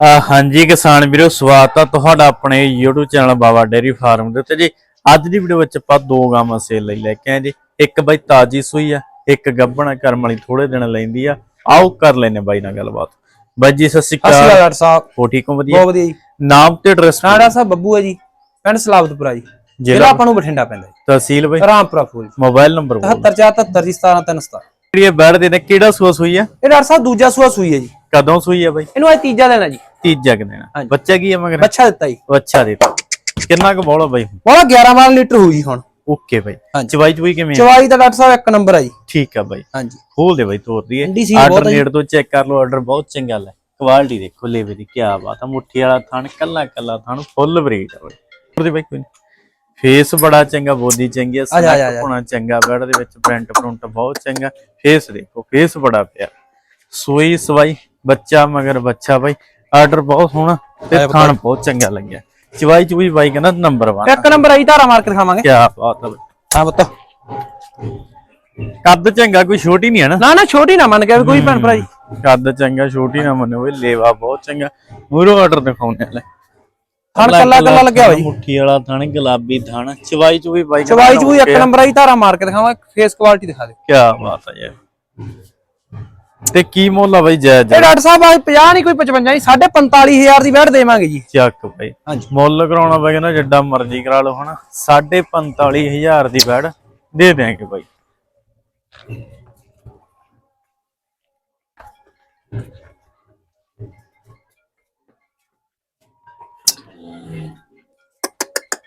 ਹਾਂਜੀ ਕਿਸਾਨ ਵੀਰੋ ਸਵਾਗਤ ਆ ਤੁਹਾਡਾ ਆਪਣੇ YouTube channel Baba dairy farm ਦੇ ਉੱਤੇ ਜੀ। ਅੱਜ ਦੀ ਵੀਡੀਓ ਵਿੱਚ ਆਪਾਂ ਦੋ ਗਾਵਾਂ ਸੇਲ ਲਈ ਲੈ ਕੇ ਆਏ ਜੀ। ਇੱਕ ਬਾਈ ਤਾਜੀ ਸੂਈ ਆ ਇੱਕ ਗੱਭਣਾ ਕਰਮ ਵਾਲੀ ਥੋੜੇ ਦਿਨ ਲੈਂਦੀ ਆ। ਆਓ ਕਰ ਲੈਨੇ ਬਾਈ ਨਾਲ ਗੱਲਬਾਤ। ਬਾਈ ਜੀ ਸਤਿ ਸ਼੍ਰੀ ਅਕਾਲ ਡਾਕਟਰ ਸਾਹਿਬ। ਹੋ ਠੀਕ ਹੋ? ਵਧੀਆ। ਬਹੁਤ ਵਧੀਆ ਜੀ। ਨਾਮ ਤੇ ਐਡਰੈਸ ਨਾੜਾ ਸਾਹਿਬ ਬੱਬੂ ਹੈ ਜੀ ਪਿੰਡ ਸਲਾਬਤਪੁਰਾ ਜੀ। ਜ਼ਿਲ੍ਹਾ ਆਪਾਂ ਨੂੰ ਬਠਿੰਡਾ ਪੈਂਦਾ ਜੀ। ਤਹਿਸੀਲ ਬਾਈ? ਰਾਮਪੁਰਾ ਫੂਲ ਮੋਬਾਈਲ ਨੰਬਰ ਬੋਲ। 74 ਜੀ 17 ਜਿਹੜੀ ਬੈਠ ਦੇ ਨੇ ਕਿਹੜਾ ਸੂਆ ਸੂਈ ਆ? ਇਹ ਡਾਕਟਰ ਸਾਹਿਬ ਦੂਜਾ ਸੂਆ ਸੂਈ ਹੈ ਜੀ। ਕਦੋਂ ਸੂਈ ਆ ਬਾਈ? ਇਹਨੂੰ ਅੱਜ ਤੀਜਾ ਦੇਣਾ ਜੀ। ਤੀਜਾ ਕਿ ਦੇਣਾ। ਹਾਂਜੀ। ਬੱਚਾ ਕੀ ਆ ਮਗਰ? ਬੱਚਾ ਦਿੱਤਾ ਜੀ। ਅੱਛਾ ਦੇ ਕਿੰਨਾ ਕੁ ਬੋਲਾ ਬਾਈ ਉਹਦਾ 11 12 ਲੀਟਰ ਹੋਈ ਹੁਣ। ਓਕੇ ਬਾਈ। ਹਾਂਜੀ। ਚਵਾਈ ਚੁਈ ਕਿਵੇਂ ਆ ਚਵਾਈ ਦਾ ਡਾਕਟਰ ਸਾਹਿਬ ਇੱਕ ਨੰਬਰ ਹੈ ਜੀ। ਠੀਕ ਆ ਬਾਈ। ਹਾਂਜੀ। ਖੋਲ ਦੇ ਬਾਈ ਤੋਰ ਠੰਡੀ ਸੀ ਆਰਡਰ ਹੈ ਜੀ। ਨੇੜ ਤੋਂ ਚੈੱਕ ਕਰ ਲਓ ਆਰਡਰ ਬਹੁਤ ਚੰਗਾ ਲੈ। ਕੁਆਲਿਟੀ ਦੇਖੋ ਲੇਵੇ ਦੀ ਕੀ ਬਾਤ ਆ। ਮੁੱਠੀ ਵਾਲਾ ਥਣ ਕੱਲਾ ਕੱਲਾ ਥਣ ਫੁੱਲ ਬਰੀਡ ਆ ਬਾਈ। ਉਹਦੇ ਬਾਈ ਕੋਈ ਫੇਸ ਬੜਾ ਚੰਗਾ ਬੋਦੀ ਚੰਗੀ ਆ ਆ ਜਾ, ਆ ਜਾ, ਆ ਸਨੈਕ ਜਾ। ਹੋਣਾ ਚੰਗਾ ਬੈਡ ਦੇ ਵਿੱਚ ਪ੍ਰਿੰਟ ਪ੍ਰਿੰਟ ਬਹੁਤ ਚੰਗਾ। ਫੇਸ ਦੇਖੋ ਫੇਸ ਬੜਾ ਪਿਆ ਸੂਈ ਸਵਾਈ ਬੱਚਾ ਮਗਰ ਬੱਚਾ ਬਾਈ। ਆਰਡਰ ਬਹੁਤ ਸੋਹਣਾ ਤੇ ਥਣ ਬਹੁਤ ਚੰਗਾ ਲੱਗਿਆ। ਚਵਾਈ ਚੁਈ ਬਾਈ ਕਹਿੰਦਾ ਨੰਬਰ 1 ਇੱਕ ਨੰਬਰ ਹੈ ਜੀ ਧਾਰਾ ਮਾਰ ਕੇ ਦਿਖਾਵਾਂਗੇ। ਕੀ ਬਾਤ ਆ ਬਾਈ। ਹਾਂ ਪੁੱਤ ਕੱਦ ਚੰਗਾ ਕੋਈ ਛੋਟੀ ਨਹੀਂ ਹੈ ਨਾ। ਨਾ ਨਾ ਛੋਟੀ ਨਾ ਮੰਨ ਗਿਆ ਵੀ ਕੋਈ ਭੈਣ ਭਰਾ ਜੀ। ਕੱਦ ਚੰਗਾ ਛੋਟੀ ਨਾ ਮੰਨੇ ਓਏ ਲੇਵਾ ਬਹੁਤ ਚੰਗਾ। ਮੂਰੋ ਆਰਡਰ ਦਿਖਾਉਣੇ ਲੈ। ਥਣ ਕੱਲਾ ਕੱਲਾ ਲੱਗਿਆ ਜੀ। ਮੁੱਠੀ ਵਾਲਾ ਥਣ ਗੁਲਾਬੀ ਥਣ ਚਵਾਈ ਚੁਈ ਬਾਈ ਚਵਾਈ ਚੂਈ ਇੱਕ ਨੰਬਰ ਹੈ ਜੀ ਧਾਰਾ ਮਾਰ ਕੇ ਦਿਖਾਵਾਂਗੇ ਫੇਸ ਕੁਆਲਿਟੀ ਦਿਖਾ ਦਿਓ। ਕੀ ਬਾਤ ਹੈ ਯਾਰ। ਤੇ ਕੀ ਮੁੱਲ ਆ ਬਾਈ ਜਾਇਜ਼? ਇਹ ਡਾਕਟਰ ਸਾਹਿਬ ਅੱਜ 50 ਨਹੀਂ ਕੋਈ 55 ਜੀ 45000 ਦੀ ਬੈਠ ਦੇਵਾਂਗੇ ਜੀ। ਚੱਕ ਬਾਈ। ਹਾਂਜੀ। ਮੁੱਲ ਕਰਾਉਣਾ ਬਾਈ ਨਾ ਜਿੱਡਾ ਮਰਜ਼ੀ ਕਰਾ ਲਓ ਹਨਾ। 45000 ਦੀ ਬੈੜ ਦੇ ਦਿਆਂਗੇ ਬਾਈ।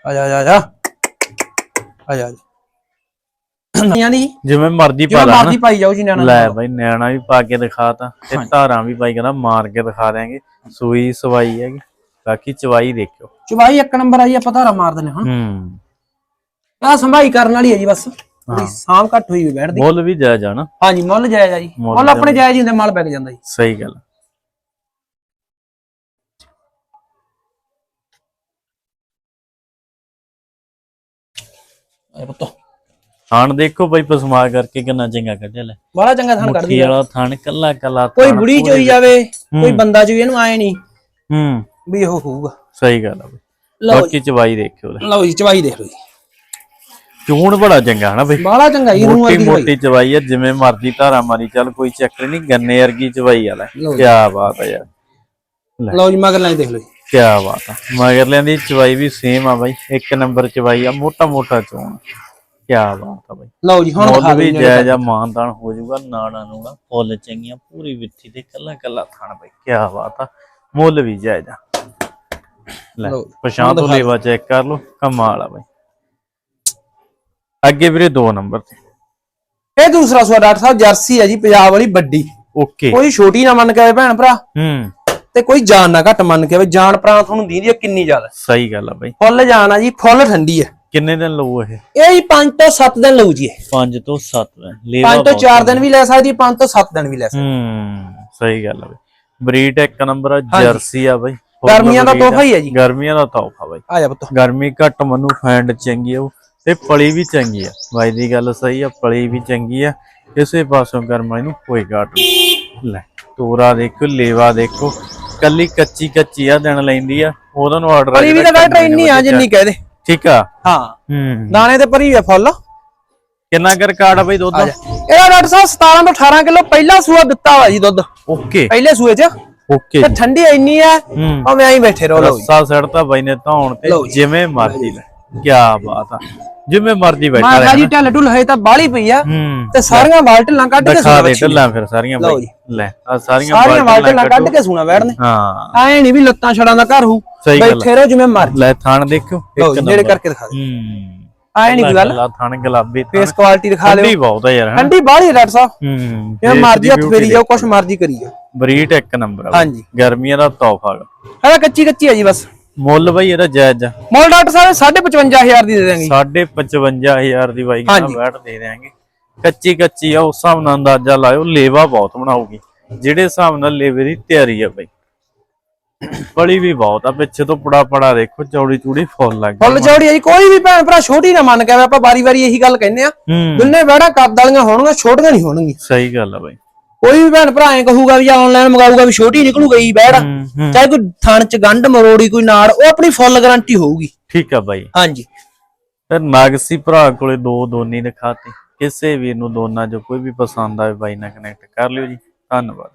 ਆ ਜਾ। ਆ ਜਾ ਆ ਜਾ। ਆ ਜਾ ਨਿਆਣੀ ਜੀ ਜਿਵੇਂ ਮਰਜ਼ੀ ਪਾ ਜਿਵੇਂ ਲਾ ਮਰਜ਼ੀ ਪਾਈ ਜਾਓ ਜੀ ਨਿਆਣਾ ਲੈ ਬਾਈ ਨਿਆਣਾ ਵੀ ਪਾ ਕੇ ਦਿਖਾਤਾ ਤੇ। ਧਾਰਾਂ ਵੀ ਬਾਈ ਕਹਿੰਦਾ ਮਾਰ ਕੇ ਦਿਖਾ ਦਿਆਂਗੇ। ਸੂਈ ਸਵਾਈ ਹੈਗੀ। ਬਾਕੀ ਚਵਾਈ ਦੇਖਿਓ। ਚੁਬਾਈ ਇੱਕ ਨੰਬਰ ਆਈ ਆਪਾਂ ਧਾਰਾ ਮਾਰ ਦਿੰਨੇ ਹੁਣ ਹੂੰ। ਆ ਸੰਭਾਈ ਕਰਨ ਵਾਲੀ ਹੈ ਜੀ ਬਸ। ਥੋੜੀ ਸਾਮ ਘੱਟ ਹੋਈ ਵੀ ਬੈਠਦੀ ਮੁੱਲ ਵੀ ਜਾਇਜ਼ ਆ ਨਾ। ਹਾਂਜੀ ਮੁੱਲ ਜਾਇਜ਼ ਆ ਜੀ। ਮੁੱਲ ਮੁੱਲ ਆਪਣੇ ਜਾਇਜ਼ ਹੀ ਹੁੰਦੇ ਮਾਲ ਵਿਕ ਜਾਂਦਾ ਜੀ। ਸਹੀ ਗੱਲ ਆ। ਪੁੱਤ। ਥਾਣ ਦੇਖੋ ਬਾਈ ਪਸਮਾ ਕਰਕੇ ਕਿੰਨਾ ਚੰਗਾ ਕੱਢਿਆ ਲੈ। ਬੜਾ ਚੰਗਾ ਥਣ ਕੱਢਦੀ ਮੁੱਠੀ ਆ ਵਾਲਾ ਥਾਣ ਕੱਲਾ ਕੱਲਾ ਕੋਈ ਬੁੜੀ ਚੋਈ ਜਾਵੇ ਕੋਈ ਬੰਦਾ ਚੋਈ ਇਹਨੂੰ ਆਏ ਨਹੀਂ। ਹੂੰ। ਵੀ ਉਹ ਹੋਊਗਾ। ਸਹੀ ਗੱਲ ਆ ਬਾਈ। ਲਓ ਬਾਕੀ ਚਵਾਈ ਦੇਖਿਓ ਲੈ। ਲਓ ਜੀ ਚਵਾਈ ਦੇਖ ਲਓ ਜੀ। ਚੂਣ ਬੜਾ ਚੰਗਾ ਹਨਾ ਬਾਈ। ਬੜਾ ਚੰਗਾ ਜੀ ਰੂਹ ਚਵਾਈ ਮੋਟੀ ਚਵਾਈ। ਆ ਜਿਵੇਂ ਮਰਜ਼ੀ ਧਾਰਾ ਮਾਰੀ ਚੱਲ ਕੋਈ ਚੱਕਰ ਨਹੀਂ ਗੰਨੇ ਵਰਗੀ ਚਵਾਈ ਆ ਲੈ। ਕੀ ਬਾਤ ਆ ਯਾਰ। ਲਓ ਜੀ ਮਗਰ ਲੈ ਦੇਖ ਲਓ ਜੀ। ਕੀ ਬਾਤ ਆ। ਮਗਰਲਿਆਂ ਦੀ ਚਵਾਈ ਵੀ ਸੇਮ ਆ ਬਾਈ। ਇੱਕ ਨੰਬਰ ਚਵਾਈ ਆ ਮੋਟਾ ਮੋਟਾ ਚੋਣ। ਕੀ ਬਾਤ ਆ ਬਾਈ। ਲਓ ਜੀ ਹੁਣ ਦਿਖਾ ਵੀ ਦਿਓ ਜਾਇਜ਼ ਆ ਮਾਨਦਾਨ ਹੋ ਜਾਊਗਾ ਨਾੜਾ ਨੂੜਾ ਫੁੱਲ ਚੰਗੀਆਂ ਪੂਰੀ ਵਿੱਥੀ ਤੇ ਕੱਲਾ ਕੱਲਾ ਥਣ ਬਈ ਕੀ ਬਾਤ ਆ। ਮੁੱਲ ਵੀ ਜਾਇਜ਼ ਆ। ਲੈ। ਪਛਾਣ ਤੋਂ ਲੇਵਾ ਚੈੱਕ ਕਰ ਲਓ ਕਮਾਲ ਆ ਬਈ। ਅੱਗੇ ਵੀਰੇ 2 ਨੰਬਰ ਤੇ। ਇਹ ਦੂਸਰਾ ਸੂਆ ਡਾਕਟਰ ਸਾਹਿਬ ਜਰਸੀ ਹੈ ਜੀ ਪੰਜਾਬ ਵਾਲੀ ਵੱਡੀ। ਓਕੇ। ਕੋਈ ਛੋਟੀ ਨਾ ਮੰਨ ਕੇ ਆਵੇ ਭੈਣ ਭਰਾ। ਹੂੰ। ਤੇ ਕੋਈ ਜਾਨ ਨਾ ਘੱਟ ਮੰਨ ਕੇ ਆਵੇ। ਜਾਨ ਪ੍ਰਾਣ ਤੁਹਾਨੂੰ ਦੀਂਦੀ ਕਿੰਨੀ ਜ਼ਿਆਦਾ। ਸਹੀ ਗੱਲ ਆ ਬਈ। ਫੁੱਲ ਜਾਨ ਆ ਜੀ ਫੁੱਲ ਠੰਡੀ ਹੈ ਕਿੰਨੇ ਦਿਨ ਲਊ ਇਹ? ਇਹ ਜੀ 5 ਤੋਂ 7 ਦਿਨ ਲਊ ਜੀ ਇਹ। 5 ਤੋਂ 7 ਦਿਨ ਲੇਵਾ 5 ਤੋਂ 4 ਦਿਨ ਵੀ ਲੈ ਸਕਦੀ 5 ਤੋਂ 7 ਦਿਨ ਵੀ ਲੈ ਸਕਦੀ। ਹੂੰ ਸਹੀ ਗੱਲ ਬਈ। ਬਰੀਡ ਇੱਕ ਨੰਬਰ ਆ ਜਰਸੀ ਆ ਬਈ। ਗਰਮੀਆਂ ਦਾ। ਤੋਹਫਾ ਹੀ ਹੈ ਜੀ। ਗਰਮੀਆਂ ਦਾ ਤੋਹਫਾ ਬਈ। ਆ ਜਾ ਪੁੱਤ। ਗਰਮੀ ਘੱਟ ਮਨੂੰ ਫੈਂਡ ਚੰਗੀ ਆ ਤੇ ਪਲੀ ਵੀ ਚੰਗੀ ਆ। ਬਾਈ ਦੀ ਗੱਲ ਸਹੀ ਆ ਪਲੀ ਵੀ ਚੰਗੀ ਆ। ਕਿਸੇ ਪਾਸੋਂ ਗਰਮਾਈ ਨੂੰ ਕੋਈ ਘਾਟ ਲੈ ਤੋਰਾ ਦੇਖੋ ਲੇਵਾ ਦੇਖੋ। ਕੱਲੀ ਕੱਚੀ ਕੱਚੀ ਆ ਦਿਨ ਲੈਂਦੀ ਆ। ਉਹਦਾ ਨੂੰ ਆਰਡਰ ਪਰੀ ਵੀ ਤਾਂ ਡਾਕਟਰ ਇੰਨੀ ਆ ਜਿੰਨੀ ਕਹਦੇ ਠੀਕ ਆ? ਹਾਂ। ਹੂੰ। ਦਾਣੇ ਤੇ ਭਰੀ ਹੈ ਫੁੱਲ। ਕਿੰਨਾ ਕਰ ਕਾਰਡ ਆ ਬਈ ਦੁੱਧ ਇਹਦਾ ਡਾਕਟਰ ਸਾਹਿਬ 17 ਤੋਂ 18 ਕਿਲੋ ਪਹਿਲਾ ਸੂਆ ਦਿੱਤਾ ਵਾ ਜੀ ਦੁੱਧ। ਓਕੇ। ਪਹਿਲੇ ਸੂਏ 'ਚ। ਓਕੇ। ਤੇ ਠੰਡੀ ਇੰਨੀ ਆ ਭਾਵੇਂ ਐਂ ਬੈਠੇ ਰਹੋ ਲਓ ਜੀ। ਰੱਸਾ ਸੜਤਾ ਬਾਈ ਨੇ ਧੌਣ ਤੇ। ਜਿਵੇਂ ਮਰਜ਼ੀ ਲੈ। ਕੀ ਬਾਤ ਆ। ਜਿਵੇਂ ਮਰਜ਼ੀ ਬੈਠਾ ਮਾਂ ਜੀ ਢੱਲ ਢੁੱਲ ਹੈ ਤਾਂ ਬਾਲੀ ਪਈ ਆ ਹੂੰ। ਤੇ ਸਾਰੀਆਂ ਬਾਲਟਲਾਂ ਕੱਢ ਕੇ ਸੂਣਾ ਦੇ ਢੱਲਾਂ ਫਿਰ ਸਾਰੀਆਂ ਬਾਈ। ਲੈ ਆ ਸਾਰੀਆਂ ਬਾਲਟਲਾਂ ਕੱਢ ਕੇ ਸੂਣਾ ਬੈਠਨੇ ਹਾਂ। ਐ ਨਹੀਂ ਵੀ ਲੱਤਾਂ ਛੜਾਂ ਦਾ ਘਰ ਹੂ ਬੈਠੇ ਰਹੋ ਜਿਵੇਂ ਮਰਜ਼ੀ। ਲੈ ਥਾਣ ਦੇਖਿਓ ਇੱਕ ਨੇੜੇ ਕਰਕੇ ਦਿਖਾ ਦੇ। ਹੂੰ। ਐ ਨਹੀਂ ਗੱਲ। ਲਾ ਥਾਣ ਗੁਲਾਬੀ ਫੇਸ ਕੁਆਲਿਟੀ ਦਿਖਾ ਲਿਓ। ਠੰਡੀ ਬਹੁਤ ਆ ਯਾਰ ਠੰਡੀ ਬਾਹਲੀ ਹੈ ਡਾਕਟਰ ਸਾਹਿਬ। ਹੂੰ face ਮਰਜ਼ੀ ਹੱਥ ਫੇਰੀ ਜਾਓ ਕੁਛ ਮਰਜ਼ੀ ਕਰੀ ਜਾਓ ਬਰੀਡ ਇੱਕ ਨੰਬਰ ਆ। ਹਾਂਜੀ। ਗਰਮੀਆਂ ਦਾ ਤੋਹਫਾ। ਇਹਦਾ ਕੱਚੀ ਕੱਚੀ ਹੈ ਜੀ ਬਸ। ਮੁੱਲ ਬਈ ਇਹਦਾ ਜਾਇਜ਼ ਆ। ਮੋਲ ਡਾਕਟਰ ਸਾਹਿਬ 55000 ਦੀ ਦੇ ਦਾਂਗੇ ਸਾਢੇ 55000 ਦੀ ਬਾਈ ਹਾਂਜੀ। ਬੈਠ ਦੇ ਦੇਾਂਗੇ ਕੱਚੀ ਕੱਚੀ ਆ ਉਸ ਹਿਸਾਬ ਨਾਲ ਅੰਦਾਜ਼ਾ ਲਾਇਓ ਲੇਵਾ ਬਹੁਤ ਬਣਾਉਗੀ ਜਿਹੜੇ ਹਿਸਾਬ ਨਾਲ ਲੇਵੇ ਦੀ ਤਿਆਰੀ ਆ ਬਾਈ। ਪਲੀ ਵੀ ਬਹੁਤ ਆ ਪਿੱਛੇ ਤੋਂ ਪੜਾ ਪੜਾ ਦੇਖੋ ਚੌੜੀ ਚੂੜੀ ਫੁੱਲ ਲੱਗ ਫੁੱਲ ਚੌੜੀ ਹੈ ਜੀ ਕੋਈ ਵੀ ਭੈਣ ਭਰਾ ਛੋਟੀ ਨਾ ਮੰਨ ਕੇ ਆਪਾਂ ਵਾਰੀ ਵਾਰੀ ਇਹੀ ਗੱਲ ਕਹਿੰਦੇ ਆ ਦੁੰਨੇ ਬੈੜਾ ਕੱਦ ਵਾਲੀਆਂ ਹੋਣਗੀਆਂ ਛੋਟੀਆਂ ਨਹੀਂ ਹੋਣਗੀਆਂ। ਸਹੀ ਗੱਲ ਆ ਬਾਈ। ਕੋਈ ਵੀ ਭੈਣ ਭਰਾ ਐ ਕਹੂਗਾ ਵੀ ਆਨਲਾਈਨ ਮੰਗਾਊਗਾ ਵੀ ਛੋਟੀ ਨਿਕਲੂ ਗਈ ਬੈੜ। ਚਾਹੇ ਕੋਈ ਥਣ ਚ ਗੰਢ ਮਰੋੜੀ ਕੋਈ ਨਾੜ ਉਹ ਆਪਣੀ ਫੁੱਲ ਗਾਰੰਟੀ ਹੋਊਗੀ। ਠੀਕ ਆ ਬਾਈ। ਹਾਂਜੀ। ਫਿਰ ਨਾਗਸੀ ਭਰਾ ਕੋਲੇ ਦੋ ਦੋਨੀ ਦਿਖਾਤੇ। ਕਿਸੇ ਵੀਰ ਨੂੰ ਦੋਨਾਂ ਚੋਂ ਕੋਈ ਵੀ ਪਸੰਦ ਆਵੇ ਬਾਈ ਨਾਲ ਕਨੈਕਟ ਕਰ ਲਿਓ ਜੀ। ਧੰਨਵਾਦ।